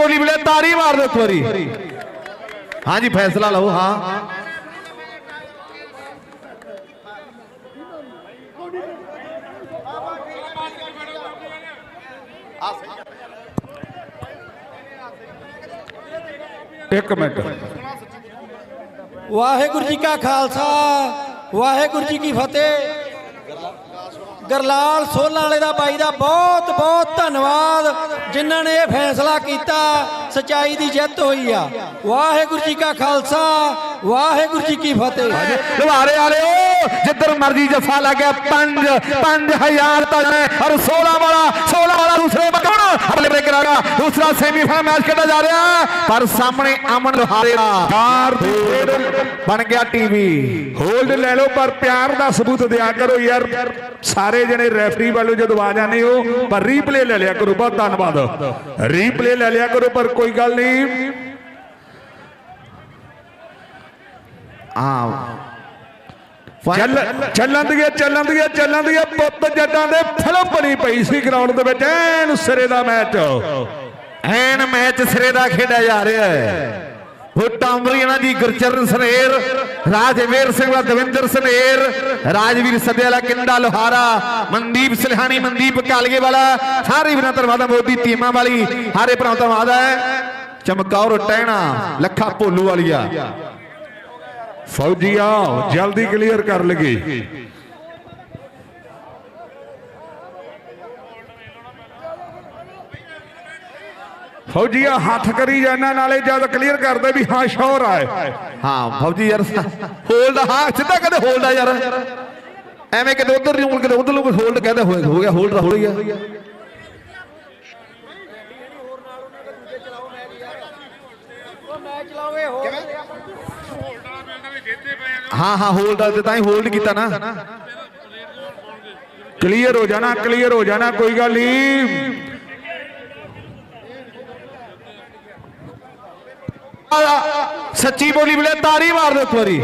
ਬੋਲੀ ਮਿਲੇ ਤਾੜੀ ਮਾਰ ਦਿਓ ਇੱਕ ਵਾਰੀ ਹਾਂਜੀ ਫੈਸਲਾ ਲਓ ਹਾਂ ਇੱਕ ਮਿੰਟ ਵਾਹਿਗੁਰੂ ਜੀ ਕਾ ਖਾਲਸਾ ਵਾਹਿਗੁਰੂ ਜੀ ਕੀ ਫਤਿਹ ਗਰਲਾਲ ਸੋਲਾਂ ਵਾਲੇ ਦਾ ਬਾਈ ਦਾ ਬਹੁਤ ਬਹੁਤ ਧੰਨਵਾਦ, ਜਿਨ੍ਹਾਂ ਨੇ ਇਹ ਫੈਸਲਾ ਕੀਤਾ, ਸਚਾਈ ਦੀ ਜਿੱਤ ਹੋਈ ਆ। ਵਾਹਿਗੁਰੂ ਜੀ ਕਾ ਖਾਲਸਾ, ਵਾਹਿਗੁਰੂ ਜੀ ਕੀ ਫਤਿਹ। ਦੁਬਾਰੇ ਆ ਰਹੇ ਹੋ। ਜਿੱਧਰ ਮਰਜ਼ੀ ਜਫਾ ਲੱਗਿਆ 5 5000 ਤੱਕ ਹੈ ਔਰ 16 ਵਾਲਾ 16 ਵਾਲਾ ਦੂਸਰੇ ਬਗਣ ਅਗਲੇ ਬ੍ਰੇਕ ਕਰਾਗਾ ਦੂਸਰਾ ਸੈਮੀਫਾਈਨਲ ਮੈਚ ਖੇਡਿਆ ਜਾ ਰਿਹਾ। ਪਰ ਸਾਹਮਣੇ ਅਮਨ ਲੋਹਾਰੇ ਦਾ ਕਾਰ ਬਣ ਗਿਆ ਟੀਵੀ ਹੋਲਡ ਲੈ ਲਓ ਪਰ ਪਿਆਰ ਦਾ ਸਬੂਤ ਦਿਆ ਕਰੋ ਯਾਰ। ਸਾਰੇ ਜਣੇ ਰੈਫਰੀ ਵੱਲੋਂ ਜਦੋਂ ਆ ਜਾਂਦੇ ਹੋ ਪਰ ਰੀਪਲੇ ਲੈ ਲਿਆ ਕਰੋ। ਬਹੁਤ ਧੰਨਵਾਦ। ਰੀਪਲੇ ਲੈ ਲਿਆ ਕਰੋ ਪਰ ਕੋਈ ਗੱਲ ਨਹੀਂ। ਆ ਚੱਲ, ਚੱਲਣ ਦੀ ਚੱਲਣ ਦੀ ਚੱਲਣ ਦੀ ਪੁੱਤ ਜੱਟਾਂ ਦੇ ਫਿਲਮ ਬਣੀ ਪਈ ਸੀ ਗਰਾਊਂਡ ਦੇ ਵਿੱਚ। ਐਨ ਸਿਰੇ ਦਾ ਮੈਚ ਐਨ ਮੈਚ ਸਿਰੇ ਦਾ ਖੇਡਿਆ ਜਾ ਰਿਹਾ ਹੈ। ਫੁੱਟਾਂ ਅਮਰੀਨਾ ਜੀ ਗੁਰਚਰਨ ਸਨੇਰ, ਰਾਜਵੀਰ ਸਿੰਘ ਦਾ ਦਵਿੰਦਰ ਸਨੇਰ, ਰਾਜਵੀਰ ਸੱਦੇ ਕਿੰਡਾ ਲੋਹਾਰਾ, ਮਨਦੀਪ ਸਿਲਹਾਣੀ, ਮਨਦੀਪ ਕਾਲਗੇ ਵਾਲਾ ਸਾਰੇ ਵੀਰਾਂ ਧੰਨਵਾਦ ਮੋਦੀ ਟੀਮਾਂ ਵਾਲੀ, ਹਾਰੇ ਭਰਾ ਧੰਨਵਾਦ ਹੈ। ਚਮਕੌਰ ਟਹਿਣਾ, ਲੱਖਾ ਭੋਲੂ ਵਾਲੀਆ। ਫੌਜੀਆ ਜਲਦੀ ਕਲੀਅਰ ਕਰ ਲਗੇ ਫੌਜੀਆ ਹੱਥ ਕਰੀ ਜਾਣਾ ਨਾਲੇ ਜਦ ਕਲੀਅਰ ਕਰਦੇ ਵੀ ਹਾਂ ਸ਼ੋਰ ਆਏ ਹਾਂ ਫੌਜੀ ਯਾਰ ਹੋਲਡ ਹਾਂ ਸਿੱਧਾ ਕਦੇ ਹੋਲਡ ਆ ਯਾਰ। ਐਵੇਂ ਕਿਤੇ ਉਧਰ ਨੂੰ ਕਿਤੇ ਉਧਰ ਨੂੰ ਹੋਲਡ ਕਹਿੰਦਾ ਹੋਇਆ ਹੋ ਗਿਆ ਹੋਲਡ ਹੋ ਗਿਆ ਹਾਂ ਹਾਂ ਹਾਂ ਹੋਲਡ ਆ ਤੇ ਤਾਂ ਹੀ ਹੋਲਡ ਕੀਤਾ ਨਾ। ਕਲੀਅਰ ਹੋ ਜਾਣਾ ਕਲੀਅਰ ਹੋ ਜਾਣਾ, ਕੋਈ ਗੱਲ ਨਹੀਂ ਸੱਚੀ ਬੋਲੀ ਮਿਲੇ ਤਾਰੀ ਮਾਰ ਦਿਓ ਇੱਕ ਵਾਰੀ।